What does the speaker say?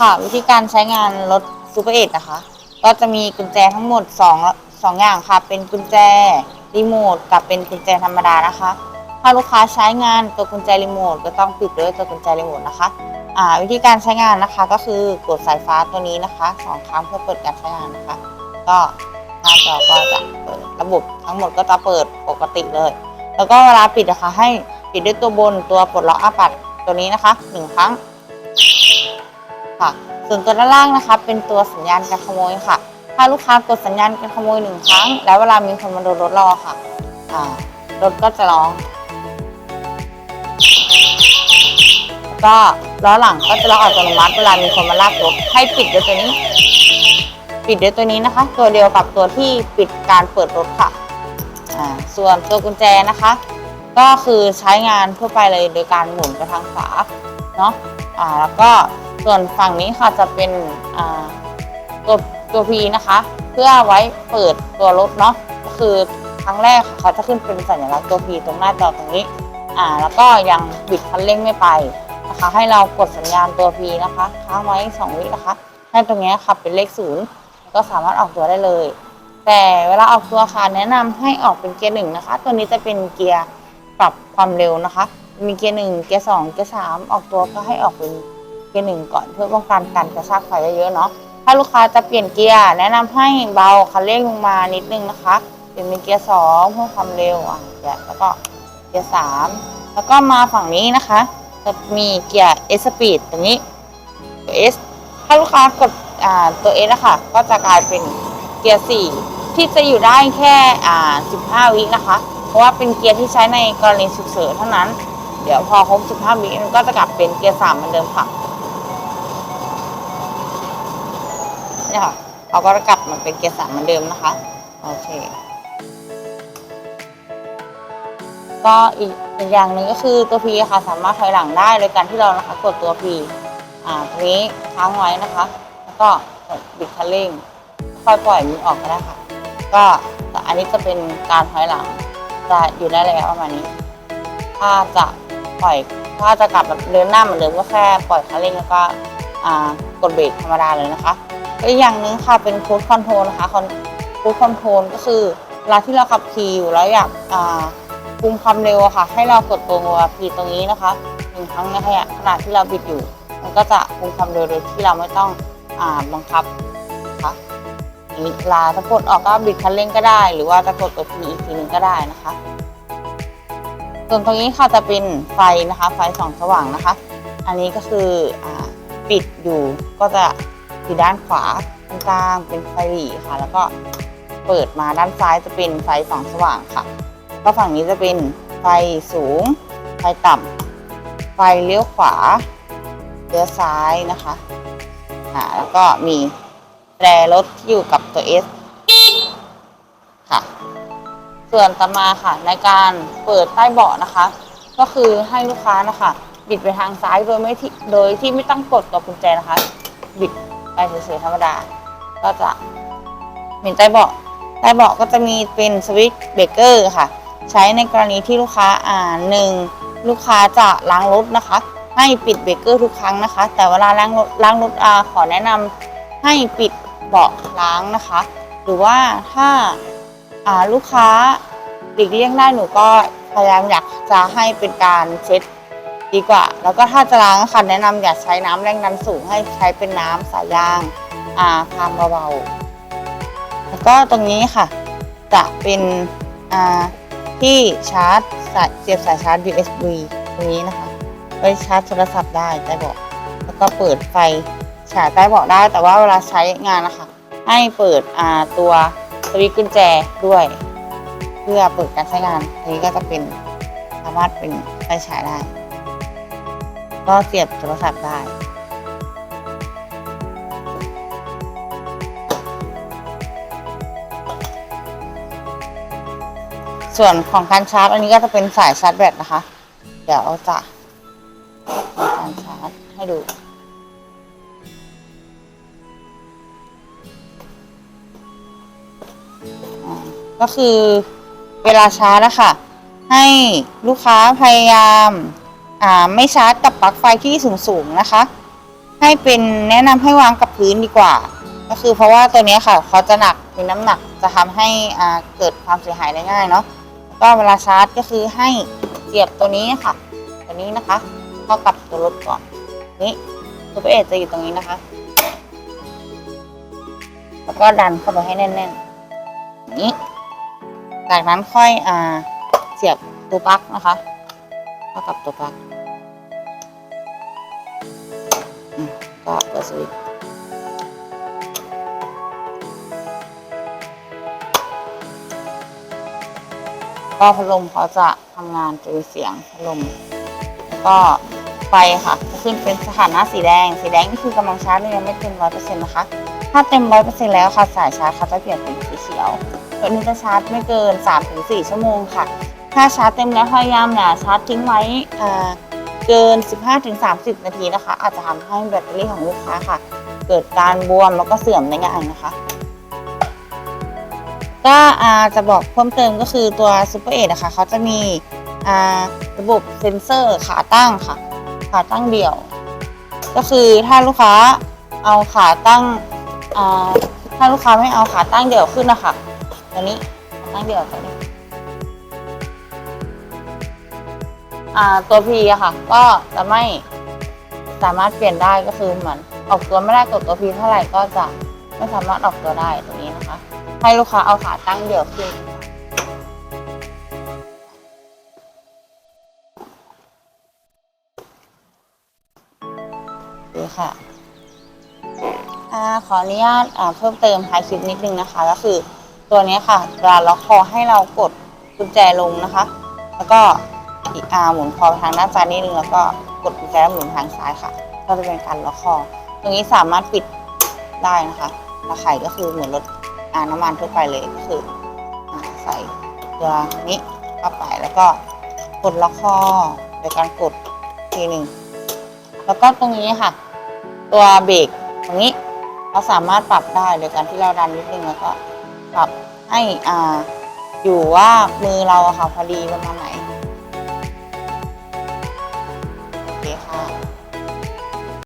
ค่ะวิธีการใช้งานรถซูเปอร์เอนะคะ ก็จะมีกุญแจทั้งหมด2 2อย่างค่ะ เป็นกุญแจรีโมทกับเป็นกุญแจธรรมดานะคะ ถ้าลูกค้าใช้งานตัวกุญแจรีโมทก็ต้องปิดด้วยตัวกุญแจรีโมทนะคะอ่าวิธีการใช้งานนะคะก็คือกดสายฟ้าตัวนี้นะคะสองครั้งเพื่อเปิดการใช้งานนะคะ ก็หน้าจอก็จะเปิดระบบทั้งหมดก็จะเปิดปกติเลย แล้วก็เวลาปิดนะคะให้ปิดด้วยตัวบนตัวปลดล็อกอาปัดตัวนี้นะคะหนึ่งครั้ง ค่ะ ส่วนตัวด้านล่างนะคะ เป็นตัวสัญญาณการขโมยค่ะ ถ้าลูกค้ากดสัญญาณการขโมยหนึ่งครั้ง แล้วเวลามีคนมาโดนรถเราอค่ะรถก็จะร้องแล้วก็ล้อหลังก็จะล็อกอัตโนมัติเวลามีคนมาลากรถให้ปิดด้วยตัวนี้ ปิดด้วยตัวนี้นะคะ ตัวเดียวกับตัวที่ปิดการเปิดรถค่ะส่วนตัวกุญแจนะคะ ก็คือใช้งานทั่วไปเลยโดยการหมุนไปทางขวาเนาะอ่าแล้วก็ ส่วนฝั่งนี้ค่ะจะเป็นตัวตัว P นะคะ เพื่อไว้เปิดตัวรถเนาะคือครั้งแรกเขาจะขึ้นเป็นสัญลักษณ์ตัว P ตรงหน้าจอตรงนี้อ่าแล้วก็ยังบิดคันเร่งไม่ไปนะคะให้เรากดสัญญาณตัว P นะคะค้างไว้ 2 วินะคะ ให้ตรงนี้ยค่ะเป็นเลขศูนย์ก็สามารถออกตัวได้เลย แต่เวลาออกตัวค่ะแนะนำให้ออกเป็นเกียร์หนึ่งนะคะ ตัวนี้จะเป็นเกียร์ปรับความเร็วนะคะ มีเกียร์หนึ่งเกียร์สองเกียร์สามออกตัวก็ให้ออกเป็น กียร์หนึ่งก่อนเพื่อป้องกันการกระชากไฟเยอะๆเนาะถ้าลูกค้าจะเปลี่ยนเกียร์แนะนำให้เบาคันเร่งลงมานิดนึงนะคะเปลี่ยนเป็นเกียร์สองเพิ่มความเร็วอะเกียร์แล้วก็เกียร์สามแล้วก็มาฝั่งนี้นะคะ จะมีเกียร์ S Speed ตรงนี้ตัว S ถ้าลูกค้ากดตัว S นะคะก็จะกลายเป็นเกียร์สี่ที่จะอยู่ได้แค่15 วินะคะ เพราะว่าเป็นเกียร์ที่ใช้ในกรณีฉุกเฉินเท่านั้น เดี๋ยวพอครบ 15 วิมันก็จะกลับเป็นเกียร์สามเหมือนเดิมค่ะ เนี่ยค่ะเขาก็กลับมาเป็นเกียร์สามเหมือนเดิมนะคะ โอเค ก็อีกอย่างหนึ่งก็คือตัว P อะค่ะสามารถถอยหลังได้โดยการที่เรานะคะกดตัว P อ่าตรงนี้ค้างไว้นะคะ แล้วก็กดบิดคันเร่งค่อยปล่อยมือออกก็ได้ค่ะ ก็แต่อันนี้จะเป็นการถอยหลัง จะอยู่ได้ระยะประมาณนี้ ถ้าจะปล่อยถ้าจะกลับแบบเดินหน้าเหมือนเดิมก็แค่ปล่อยคันเร่งแล้วก็อ่ากดเบรกธรรมดาเลยนะคะ อีกอย่างหนึ่งค่ะเป็นคูดคอนโทรลนะคะคูดคอนโทรลก็คือเวลาที่เราขับขี่อยู่แล้วอยากคุมความเร็วค่ะ ให้เรากดตัวพีตรงนี้นะคะหนึ่งครั้งในขณะขณะที่เราบิดอยู่ มันก็จะคุมความเร็วโดยที่เราไม่ต้องอ่าบังคับนะคะอย่างนี้เวลาถ้ากดออกก็บิดคันเร่งก็ได้ หรือว่าจะกดตัวพีอีกทีหนึ่งก็ได้นะคะ ส่วนตรงนี้ค่ะจะเป็นไฟนะคะ ไฟส่องสว่างนะคะ อันนี้ก็คืออปิดอยู่ก็จะ อยู่ด้านขวาตรงกลางเป็นไฟหลีค่ะ แล้วก็เปิดมาด้านซ้ายจะเป็นไฟสองสว่างค่ะ ก็ฝั่งนี้จะเป็นไฟสูง ไฟต่ำไฟเลี้ยวขวาเลี้ยวซ้ายนะคะอ่าแล้วก็มีแตรรถที่อยู่กับตัว S ค่ะ ส่วนต่อมาค่ะ ในการเปิดใต้เบาะนะคะ ก็คือให้ลูกค้านะคะ บิดไปทางซ้ายโดยไม่ที่โดยที่ไม่ต้องกดตัวกุญแจนะคะ บิดไปเฉยๆธรรมดา ก็จะเห็นใต้เบาะใต้เบาะก็จะมีเป็นสวิตช์เบรกเกอร์ค่ะ ใช้ในกรณีที่ลูกค้าอ่าหนึ่งลูกค้าจะล้างรถนะคะ ให้ปิดเบรกเกอร์ทุกครั้งนะคะ แต่เวลาล้างรถล้างรถอาขอแนะนำให้ปิดเบาะล้างนะคะ หรือว่าถ้าอ่าลูกค้าหลีกเลี่ยงได้หนูก็พยายามอยากจะให้เป็นการเช็ด ดีกว่า แล้วก็ถ้าจะล้างค่ะแนะนำอย่าใช้น้ำแรงดันสูงให้ใช้เป็นน้ำสายยางอ่าคามเบาๆแล้วก็ตรงนี้ค่ะ จะเป็นอ่าที่ชาร์จสายเสียบสายชาร์จ USB ตรงนี้นะคะไว้ชาร์จโทรศัพท์ได้ใต้เบาะแล้วก็เปิดไฟฉายใต้เบาะได้ แต่ว่าเวลาใช้งานนะคะ ให้เปิดอ่าตัวสวิตช์กุญแจด้วย เพื่อเปิดการใช้งานอันนี้ก็จะเป็นสามารถเป็นไฟฉายได้ ก็เสียบโทรศัพท์ได้ ส่วนของการชาร์จ อันนี้ก็จะเป็นสายชาร์จแบตนะคะ เดี๋ยวจะการชาร์จให้ดูก็คือเวลาชาร์จนะคะให้ลูกค้าพยายาม ไม่ชาร์จกับปลั๊กไฟที่สูงๆนะคะ ให้เป็นแนะนำให้วางกับพื้นดีกว่า ก็คือเพราะว่าตัวนี้ค่ะเขาจะหนักมีน้ำหนักจะทำให้อ่าเกิดความเสียหายได้ง่ายเนาะแล้วก็เวลาชาร์จก็คือให้เสียบตัวนี้ค่ะ ตัวนี้นะคะเข้ากับตัวรถก่อนนี่ตัวเอจะอยู่ตรงนี้นะคะ แล้วก็ดันเข้าไปให้แน่นๆนี้ จากนั้นค่อยอ่าเสียบตัวปลั๊กนะคะ เข้ากับตัวปลั๊กอืมก็เปิดสวิตก็พัดลมเขาจะทำงานจะมีเสียงพัดลมแล้วก็ไฟค่ะจะขึ้นเป็นสถานะสีแดง สีแดงนี่คือกำลังชาร์จยังไม่เต็มร้อยเปอร์เซ็นต์นะคะ ถ้าเต็มร้อยเปอร์เซ็นต์แล้วค่ะสายชาร์จเขาจะเปลี่ยนเป็นสีเขียวตัวนี้จะชาร์จไม่เกิน 3-4 ชั่วโมงค่ะ ถ้าชาร์จเต็มแล้วพยายามอย่าชาร์จทิ้งไว้เกิน 15-30 นาทีนะคะ อาจจะทำให้แบตเตอรี่ของลูกค้าค่ะ เกิดการบวมแล้วก็เสื่อมได้ง่ายนะคะ ก็จะบอกเพิ่มเติมก็คือตัว Super 8นะคะเขาจะมีระบบเซ็นเซอร์ขาตั้งค่ะ ขาตั้งเดี่ยว ก็คือถ้าลูกค้าเอาขาตั้งถ้าลูกค้าไม่เอาขาตั้งเดี่ยวขึ้นนะคะตัวนี้ขาตั้งเดี่ยวตัวนี้ ตัว P อะค่ะ ก็จะไม่สามารถเปลี่ยนได้ก็คือเหมือนออกตัวไม่ได้กดตัว P เท่าไหร่ก็จะไม่สามารถออกตัวได้ตรงนี้นะคะ ให้ลูกค้าเอาขาตั้งเดี่ยวขึ้นดูค่ะอขออนุญาตเพิ่มเติมท้ายคลิปนิดนึงนะคะ ก็คือตัวนี้ค่ะเวลาล็อกคอให้เรากดกุญแจลงนะคะ แล้วก็ หมุนคอไปทางด้านซ้ายนิดนึงแล้วก็กดกุญแจแล้วหมุนทางซ้ายค่ะ ก็จะเป็นการล็อกคอ ตรงนี้สามารถปิดได้นะคะตะไคร่ก็คือเหมือนรถอ่าน้ำมันทั่วไปเลยก็คืออ่าใส่ตัวนี้เข้าไปแล้วก็กดล็อกคอโดยการกดทีหนึ่งแล้วก็ตรงนี้ค่ะ ตัวเบรกตรงนี้เราสามารถปรับได้โดยการที่เราดันนิดนึงแล้วก็ปรับให้อ่าอยู่ว่ามือเราอะค่ะพอดีประมาณไหน